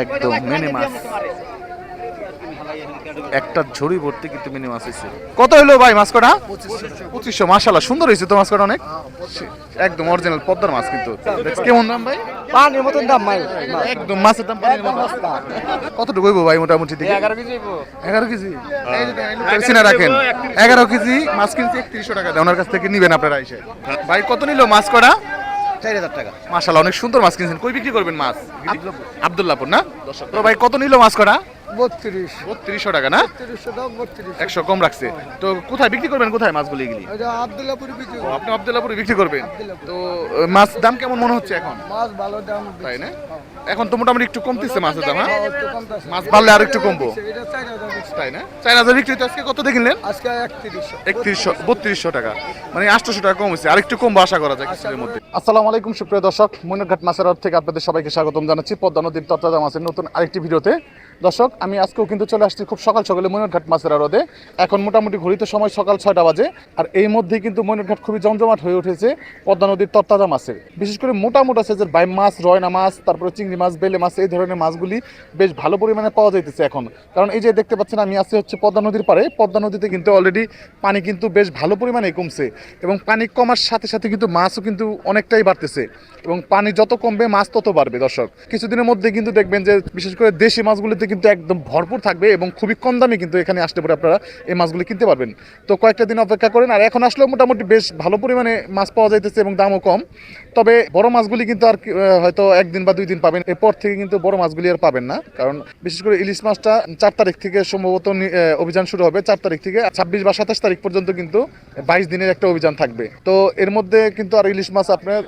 একদম মিনি মাছ একটা ঝুড়ি ভর্তি কিন্তু মিনি মাছ হয়েছে কত হলো ভাই মাছ কটা পঁচিশশো মাসাল্লাহ সুন্দর হয়েছে তো মাছ কটা অনেক। একদম অরিজিনাল পদ্মার মাছ কিন্তু। কেমন দাম ভাই? পানির মতন দাম ভাই। একদম মাছের দাম পানির মতো। কতটুকু হইবো ভাই মোটামুটি দেখি? এগারো কেজি এগারো কেজি? এই যে দেখেন, এই সিনা রাখেন। এগারো কেজি মাছ কিনছে একত্রিশশো টাকা। দেয় ওনার কাছ থেকে নিবেন আপনারা এসে। ভাই কত নিল মাছ কটা? চার হাজার টাকা। মাশাল্লাহ অনেক সুন্দর মাছ কিনছেন। কই বিক্রি করবেন মাছ? আব্দুল্লাহপুর না? তো ভাই কত নিল মাছ কটা? বত্রিশ। বত্রিশশো টাকা না? তিরিশশো দাম বত্রিশ। একশো কম রাখছে। তো কোথায় বিক্রি করবেন? কোথায় মাছগুলি এগুলি? আবদুল্লাপুর বিক্রি আপনি আব্দুল্লাহপুরে বিক্রি করবেন? তো মাছ দাম কেমন মনে হচ্ছে এখন? মাছ ভালো দাম তাই না? এখন তো মোটামুটি একটু কমতেছে মাছের দাম হ্যাঁ? মাছ বাড়লে আর একটু কমবো। এটা চার হাজার বেশি। তাই না? চার হাজার বিক্রি আজকে কত দেখিলেন? আজকে একত্রিশশো। একত্রিশশো বত্রিশশো টাকা। মানে আটশোশো টাকা কম হয়েছে আরেকটু কমবো আশা করা যায় কিছুদিনের মধ্যে। আসসালামু আলাইকুম সুপ্রিয় দর্শক। মইনঘাট মাছের থেকে আপনাদের সবাইকে স্বাগতম জানাচ্ছি। পদ্মা নদীর তত্ত্বাজা মাছের নতুন আরেকটি ভিডিওতে। দর্শক, আমি আজকেও কিন্তু চলে আসছি খুব সকাল সকালে মইনঘাট মাছের আড়তে। এখন মোটামুটি ঘড়িতে সময় সকাল ছয়টা বাজে, আর এই মধ্যেই কিন্তু মইনঘাট খুবই জমজমাট হয়ে উঠেছে পদ্মা নদীর তত্ত্বাজা মাছের। বিশেষ করে মোটা মোটা সাইজের বাইম মাছ, রয়না মাছ, তারপরে চিংড়ি মাছ, বেলে মাছ, এই ধরনের মাছগুলি বেশ ভালো পরিমাণে পাওয়া যাইতেছে এখন। কারণ এই যে দেখতে পাচ্ছেন, আমি আছি হচ্ছে পদ্মা নদীর পারে পদ্মা নদীতে কিন্তু অলরেডি পানি কিন্তু বেশ ভালো পরিমাণে কমছে এবং পানি কমার সাথে সাথে কিন্তু মাছও কিন্তু অনেকটাই বাড়তেছে এবং পানি যত কমবে, মাছ তত বাড়বে দর্শক। কিছুদিনের মধ্যে কিন্তু দেখবেন যে, বিশেষ করে দেশি মাছগুলিতে কিন্তু একদম ভরপুর থাকবে এবং খুবই কম দামে কিন্তু এখানে আসতে পারে আপনারা এই মাছগুলি কিনতে পারবেন। তো কয়েকটা দিন অপেক্ষা করেন, আর এখন আসলেও মোটামুটি বেশ ভালো পরিমাণে মাছ পাওয়া যাইতেছে এবং দামও কম। তবে বড় মাছগুলি কিন্তু আর হয়তো একদিন বা দুই দিন পাবেন, এরপর থেকে কিন্তু বড় মাছগুলি আর পাবেন না। কারণ বিশেষ করে ইলিশ মাছটা চার তারিখ থেকে সম্ভবত অভিযান শুরু হবে, চার তারিখ থেকে ছাব্বিশ বা সাতাশ তারিখ পর্যন্ত কিন্তু বাইশ দিনের একটা অভিযান থাকবে। তো এর মধ্যে কিন্তু আর ইলিশ মাছ আপনার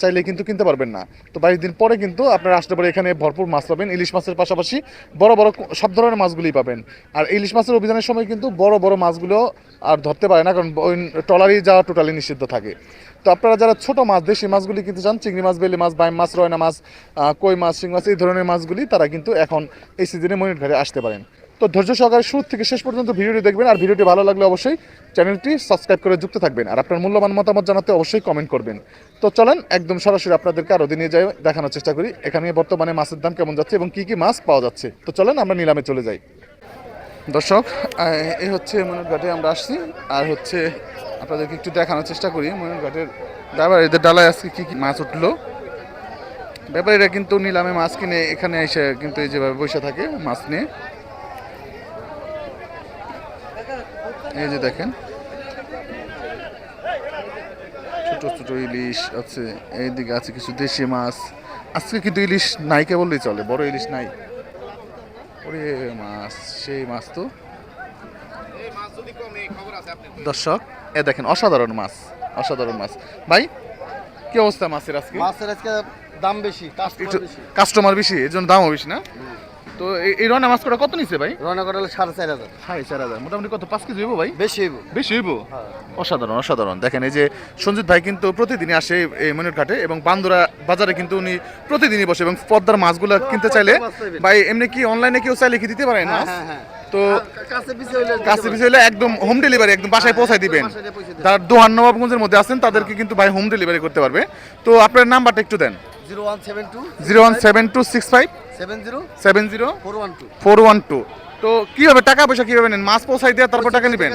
চাইলে কিন্তু কিনতে পারবেন না। তো বাইশ দিন পরে কিন্তু আপনারা আসতে পারে এখানে ভরপুর মাছ পাবেন, ইলিশ মাছের পাশাপাশি বড় বড় বড় সব ধরনের মাছগুলি পাবেন। আর ইলিশ মাছের অভিযানের সময় কিন্তু বড় বড় মাছগুলো আর ধরতে পারে না, কারণ ওই ট্রলারই যাওয়া টোটালি নিষিদ্ধ থাকে। তো আপনারা যারা ছোট মাছ, দেশি মাছগুলি কিন্তু চান, চিংড়ি মাছ, বেলে মাছ, বাইম মাছ, রয়না মাছ কই মাছ, শিং মাছ, এই ধরনের মাছগুলি তারা কিন্তু এখন এই সিজনে মনির ঘাটে আসতে পারেন। তো ধৈর্য সহকারে শুরু থেকে শেষ পর্যন্ত ভিডিওটি দেখবেন, আর ভিডিওটি ভালো লাগলে অবশ্যই চ্যানেলটি সাবস্ক্রাইব করে যুক্ত থাকবেন, আর আপনার মূল্যবান মতামত জানাতে অবশ্যই কমেন্ট করবেন। তো চলেন, একদম সরাসরি আপনাদেরকে আরও দিনে যাই, দেখানোর চেষ্টা করি, এখানে বর্তমানে মাছের দাম কেমন যাচ্ছে এবং কি কি মাছ পাওয়া যাচ্ছে। তো চলেন, আমরা নিলামে চলে যাই। দর্শক এই হচ্ছে মনের ঘাটে আমরা আসছি, আর হচ্ছে আপনাদেরকে একটু দেখানোর চেষ্টা করি মনের ঘাটের ড্রাইভার, এদের ডালায় আজকে কী কী মাছ উঠল? ব্যাপারীরা কিন্তু নিলামে মাছ কিনে এখানে এসে কিন্তু এই যেভাবে বসে থাকে, মাছ নিয়ে। এই যে দেখেন। ছোট ছোট ইলিশ আছে এইদিকে আছে কিছু দেশি মাছ। আজকে কিন্তু ইলিশ নাই কে বললেই চলে বড় ইলিশ নাই। ওরে মাছ সেই মাছ তো। দর্শক এ দেখেন অসাধারণ মাছ অসাধারণ মাছ। ভাই কি অবস্থা মাছের আজকে? মাছের আজকে দাম বেশি একটু কাস্টমার বেশি এর জন্য দামও বেশি না? তো এই- রনা মাছ কটা কত নিছে ভাই? রওনা করা হলো সাড়ে চার হাজার। সাড়ে চার হাজার। মোটামুটি কত? পাঁচ কেজি হইব ভাই? বেশি হইব। বেশি হইব? অসাধারণ অসাধারণ। দেখেন এই যে সঞ্জিত ভাই কিন্তু প্রতিদিনই আসে এই মনের ঘাটে এবং বান্দুরা বাজারে কিন্তু উনি প্রতিদিনই বসে এবং পদ্মার মাছগুলো কিনতে চাইলে ভাই এমনি কি অনলাইনে কেউ চাইলে কি দিতে পারে মাছ হ্যাঁ হ্যাঁ তো কাছে পিছে হইলে পিছিয়ে হলে একদম হোম ডেলিভারি একদম বাসায় পৌঁছায় দিবেন। যারা দোহান নবাবগঞ্জের মধ্যে আছেন তাদেরকে কিন্তু ভাই হোম ডেলিভারি করতে পারবে। তো আপনার নাম্বারটা একটু দেন। Zero one seven two zero one seven two six five seven zero seven zero four one two four one two তো কীভাবে টাকা পয়সা কীভাবে নেন? মাছ পৌঁছাই দিয়ে তারপর টাকা নেবেন?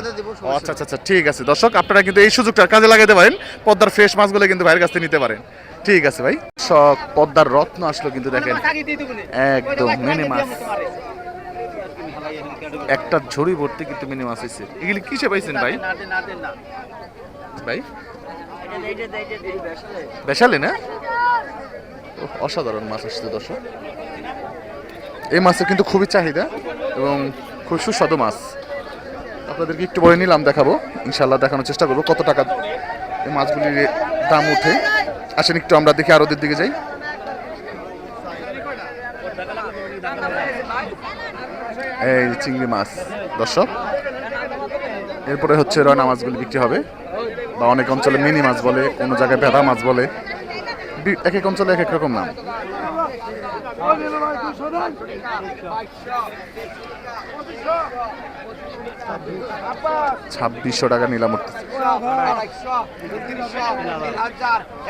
আচ্ছা আচ্ছা আচ্ছা ঠিক আছে। দর্শক আপনারা কিন্তু এই সুযোগটা কাজে লাগাতে পারেন। পদ্মার ফ্রেশ মাছগুলো কিন্তু ভাইয়ের কাছ থেকে নিতে পারেন। ঠিক আছে ভাই। সব পদ্মার রত্ন আসলো কিন্তু দেখেন। একদম মিনি মাছ। একটা ঝুড়ি ভর্তি কিন্তু মিনি মাছ হয়েছে এগুলি কিসে পাইছেন ভাই? ভাই? বেশালে না? অসাধারণ মাছ আসছে দর্শক। এই মাছের কিন্তু খুবই চাহিদা এবং খুব সুস্বাদু মাছ। আপনাদেরকে একটু পরে নিলাম, দেখাবো। ইনশাল্লাহ দেখানোর চেষ্টা করব কত টাকা এই মাছগুলির দাম উঠে। আসেন একটু আমরা দেখি আরোদের দিকে যাই। এই চিংড়ি মাছ, দর্শক। এরপরে হচ্ছে রয়না মাছগুলি বিক্রি হবে। বা অনেক অঞ্চলে মিনি মাছ বলে, কোনো জায়গায় ভেড়া মাছ বলে। এক এক অঞ্চলে এক এক রকম নাম। ছাব্বিশশো টাকা নিলাম উঠতেছে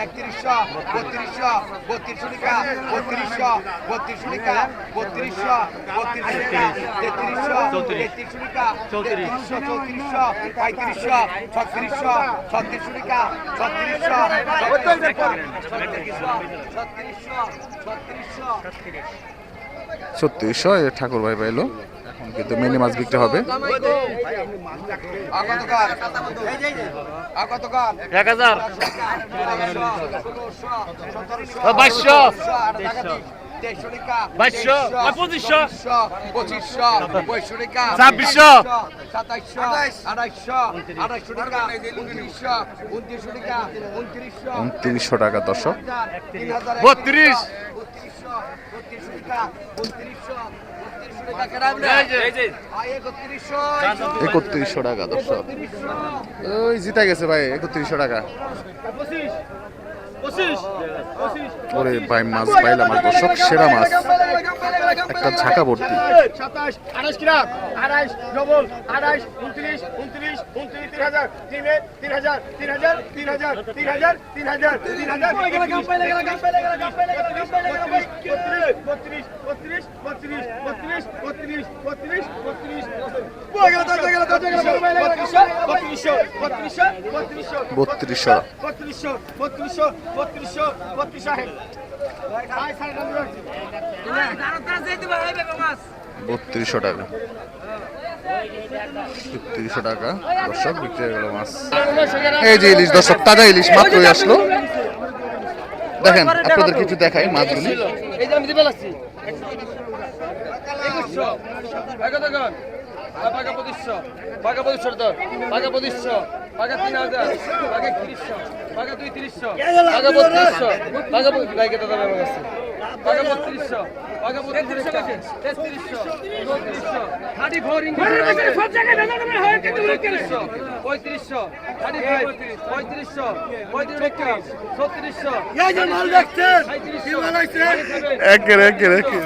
একত্রিশশো বত্রিশশো বত্রিশশো টাকা বত্রিশশো বত্রিশশো টাকা বত্রিশশো বত্রিশশো টাকা তেত্রিশশো তেত্রিশশো টাকা চৌত্রিশশো চৌত্রিশশো পঁয়ত্রিশশো ছত্রিশশো ছত্রিশশো টাকা ছত্রিশশো ছত্রিশশো ছত্রিশশো ছত্রিশশো ছত্রিশশো ঠাকুর ভাই পাইলো। এখন কিন্তু মিনি মাছ বিক্রি হবে। এক হাজার। বাইশশো, পঁচিশশো। পঁচিশশো পঁয়ষট্টি টাকা ছাব্বিশশো। সাতাইশশো আড়াইশো আড়াইশো টাকা উনত্রিশশো উনত্রিশশো টাকা উনত্রিশশো উনত্রিশশো টাকা হাজার বত্রিশ। একত্রিশশো একত্রিশশো টাকা দর্শক ওই জিতা গেছে ভাই একত্রিশশো টাকা ওরে ভাই মাছ পাইলাম আর দর্শক সেরা মাছ একটা ঝাঁকা ভর্তি সাতাশ আঠাশ কিরাম আঠাশ ডবল আঠাশ উনত্রিশ উনত্রিশ উনত্রিশ তিন হাজার তিন তিন হাজার তিন হাজার তিন হাজার তিন হাজার তিন হাজার তিন হাজার বত্রিশ বত্রিশ বত্রিশ বত্রিশ বত্রিশ বত্রিশ বত্রিশ বত্রিশশো বত্রিশশো বত্রিশশো বত্রিশশো বত্রিশশো বত্রিশশো বত্রিশশো বত্রিশ বত্রিশশো টাকা। বত্রিশশো টাকা দর্শক বিক্রি হয়ে গেল মাছ। এই যে ইলিশ দর্শক তাজা ইলিশ মাত্রই আসলো। দেখেন আপনাদের কিছু দেখাই মাছগুলি। এই যে আমি দিবে লাগছি। পাকা পঁচিশশো পাকা পঁচিশশো তো পাকা পঁচিশশো পাকা তিন হাজার পাকা তিরিশশো পাকা দুই তিরিশশো পাকা বত্রিশশো পাকা বাইকে তো দাম আছে পাকা বত্রিশশো পাকা বত্রিশশো তেত্রিশশো চৌত্রিশশো থার্টি ফোর পঁয়ত্রিশশো পঁয়ত্রিশশো থার্টি ফাইভ পঁয়ত্রিশশো পঁয়ত্রিশ ছত্রিশশো সাঁত্রিশশো একের একের একের।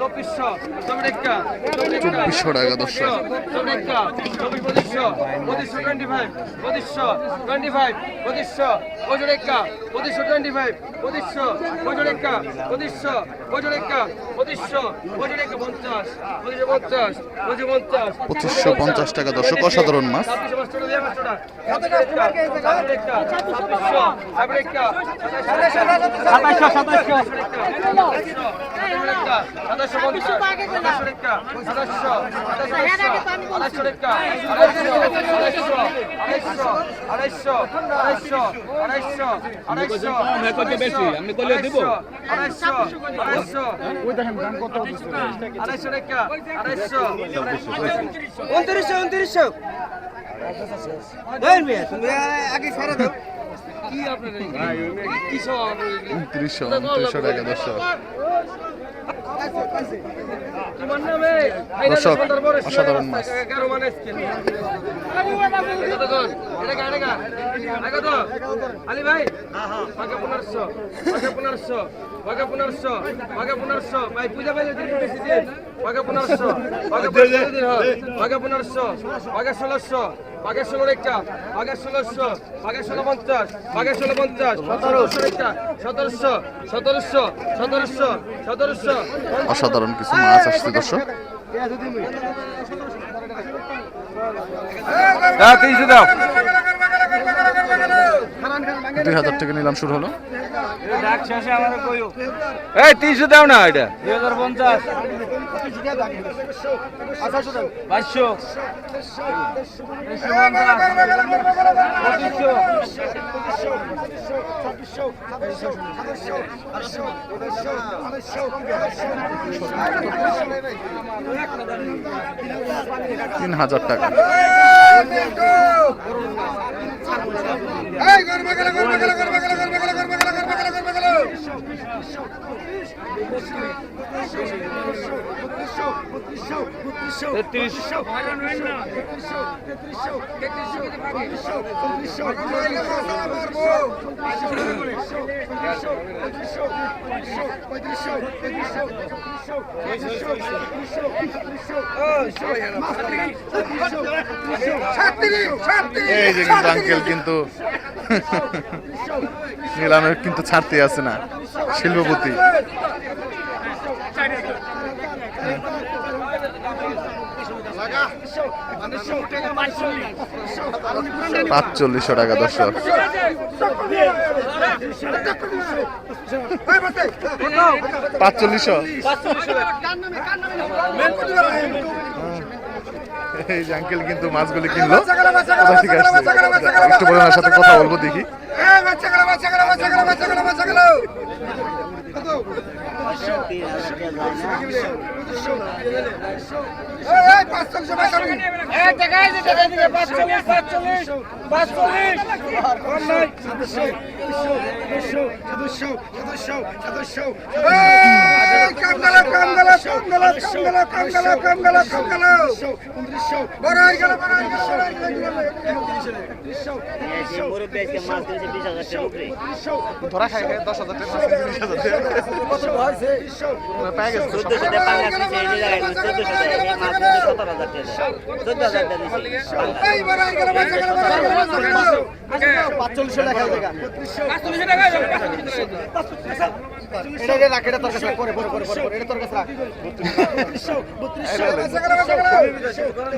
চব্বিশশো টাকা দশশো পঁচিশশো টোয়েন্টি ফাইভ পঁচিশশো টোয়েন্টি ফাইভ পঁচিশশো পঁচিশ একা পঁচিশশো টোয়েন্টি ফাইভ পঁচিশশো পঁচিশ একা পঁচিশশো পঁচিশ একা পঁচিশশো পঁচিশ একা পঞ্চাশ পঁচিশ পঞ্চাশ পঁচিশ পঞ্চাশ পঁচিশশো পঞ্চাশ টাকা দর্শক অসাধারণ মাছ। সাতাশশো সাতাশশো উনত্রিশশো উনত্রিশশো আগে সারা দাও কি আপনার কি সব উনত্রিশশো উনত্রিশশো টাকা দশ দর্শক অসাধারণ মাছ আলী ভাই পনেরোশো পনেরোশো বাঘা পনেরোশো বাঘা পনেরোশো ভাই পূজা পাইলে দিন বেশি দিন। বাঘা পনেরোশো বাঘা পনেরোশো বাঘা পনেরোশো বাঘা ষোলোশো। পাকা ষোলো একটা পাকা ষোলোশো পাকা ষোলো পঞ্চাশ পাকা ষোলো পঞ্চাশ সতেরোশো। একটা সতেরোশো সতেরোশো সতেরোশো সতেরোশো। অসাধারণ কিছু মাছ আসছে দর্শক। তিনশো দাও। দুই হাজার টাকা নিলাম শুরু হলো। এই তিনশো দাও না এটা। দুই হাজার পঞ্চাশ। তিন হাজার টাকা এই যে কিন্তু আঙ্কেল কিন্তু নিলামের কিন্তু ছাড়তে আছে না, শিল্পপতি। পাঁচচল্লিশশো টাকা, দর্শক। পাঁচচল্লিশশো? এই যে কিন্তু মাছগুলি কিনলো। থেকে আসছে? একটু ওনার সাথে কথা বলব দেখি। ধরা খাই খাই দশ হাজার টাকা মাছ কিনছে, হাজার পাঁচচল্লিশশো টাকা টাকা পাঁচচল্লিশ টাকা। এটা এটা রাখ এটা তোর কাছে রাখ পরে পরে পরে পরে এটা তোর কাছে রাখ।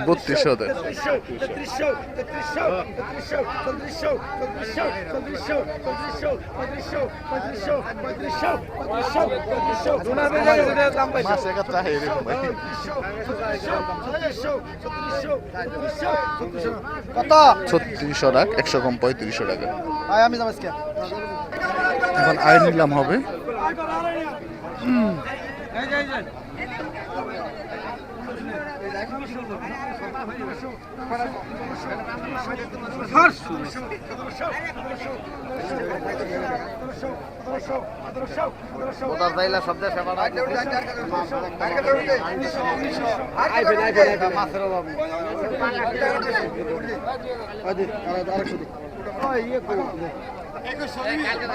বত্রিশশো দেয় মাছ একাত্রা এরকম ভাই। কত? ছত্রিশশো টাকা একশো কম পঁয়ত্রিশশো টাকা। আমি যাব এখন আয় নিলাম হবে। ওটার যাইলা। ওই দিক,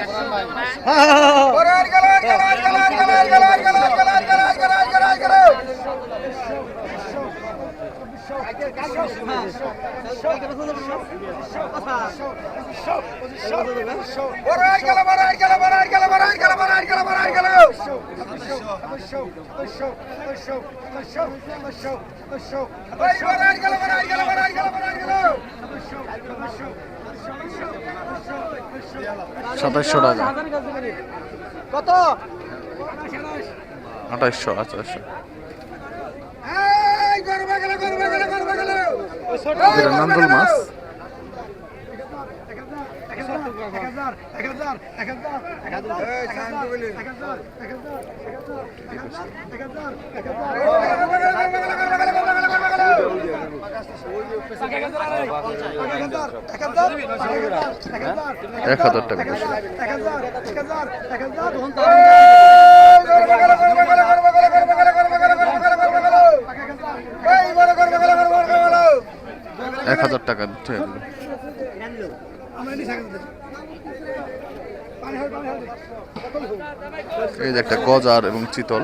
ইয়ে। সাতাইশশো টাকা কত আঠাইশশো যেটা মাছ এক হাজার টাকা এক হাজার টাকা হবে এই যে একটা গজার এবং চিতল।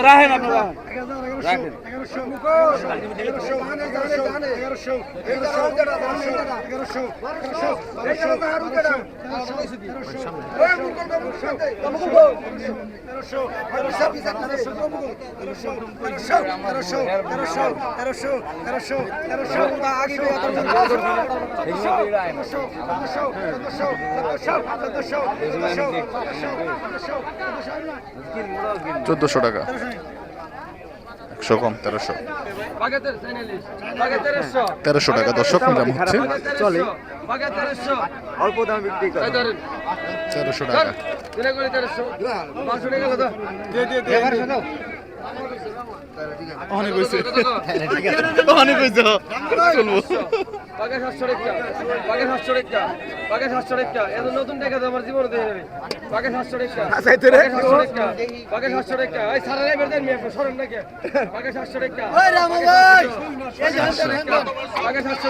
রাখেন আপনারা রাখেন চোদ্দোশো টাকা। একশো কম তেরোশো। তেরোশো টাকা। দর্শক দাম হচ্ছে। চলে অল্প দাম বিক্রি করে। তেরোশো টাকা দিনে করে তেরোশো পাঁচশো টাকা গেল তো অনেক হয়েছে অনেক হয়েছে চলবো সাতশো সাতশো সাতশো এত নতুন টাকা তো আমার জীবনে সাতশো সাতশো এই সারা মেয়ে সরেন নাকি সাতশো সাতশো সাতশো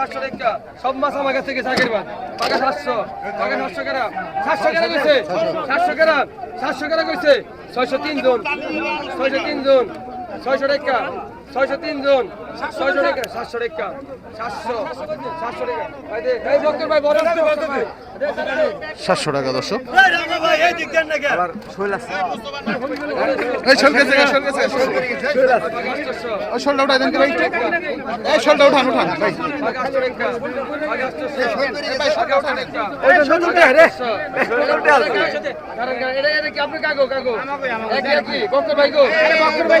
সাতশো সব মাছ আমার কাছ থেকে চাকরির মাছ বাগে সাতশো বাগে সাতশো গ্রাম সাতশো গ্রাম কইছে সাতশো গ্রাম সাতশো গ্রাম কইছে ছয়শো তিন জন ছয়শো তিন জন ছয়শো টাকা। ছয়শো তিন জন। ছয়শো টাকা। সাতশো টাকা। সাতশো। সাতশো টাকা। ভাই দে এই বক্কর ভাই বড় সাতশো টাকা দর্শক। আবার শৈল আছে। এই শোল গেছে শোল গেছে ওই শোলটা উঠাই দেন ভাই এই শোলটা উঠান উঠান। ভাই আপনি কাগো কাগো ভাই গো। ভাই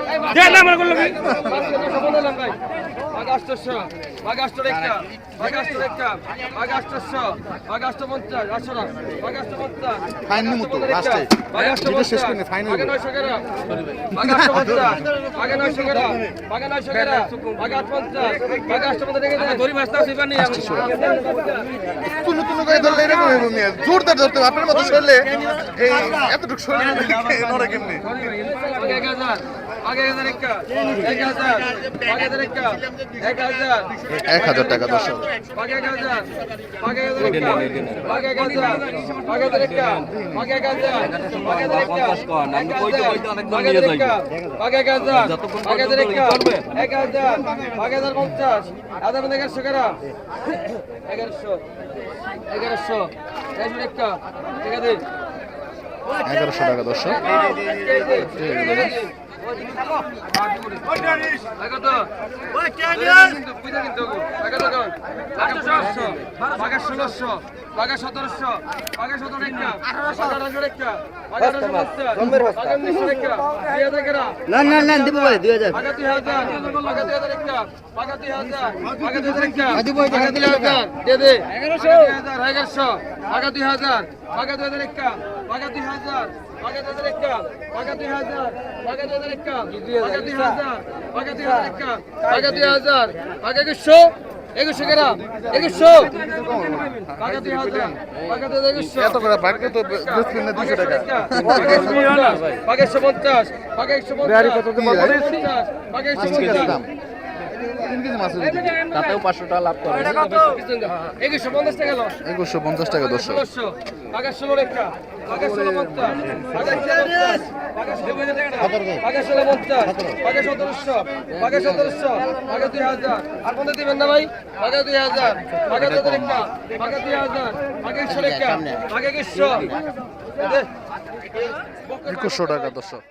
দিছে না আমার করল কি পঞ্চাশ আটশো না পঞ্চাশ লাস্টে শেষ করে আগে নয়শো পঞ্চাশ আগে নয়শো আগে নয়শো পঞ্চাশ পঞ্চাশ দেখে ধরি নিয়ে করে ধরলে এরকম মিয়া। জোরদার ধরতে হবে। আপনার মতো শরীরে এই এতটুকু শরীরে নড়ে কেমনি? আগে এক হাজার আগে এক হাজার একটা এক হাজার আগে হাজার একটা এক হাজার এক হাজার টাকা মধ্যে এগারোশো। এগারোশো। এগারোশো টাকা দর্শক ষোলোশো বাঘা সতেরোশো বাঘা সতেরো একটা আঠারোশো একটা না না না দিব ভাই দুই হাজার এগারোশো এগারোশো বাঘা দুই হাজার বাঘা দুই হাজার একটা বাঘা দুই হাজার একুশশো একুশশো কেরা একুশশো এত করে ভাগ্য তো দুশো টাকা। বাঘেরশো পঞ্চাশ। বাঘেরশো পঞ্চাশ বাঘেরশো পঞ্চাশ তিন কেজি মাছ তাতেও পাঁচশো টাকা লাভ করে। একুশশো পঞ্চাশ টাকা একুশশো পঞ্চাশ টাকা একশো একুশশো টাকা দর্শক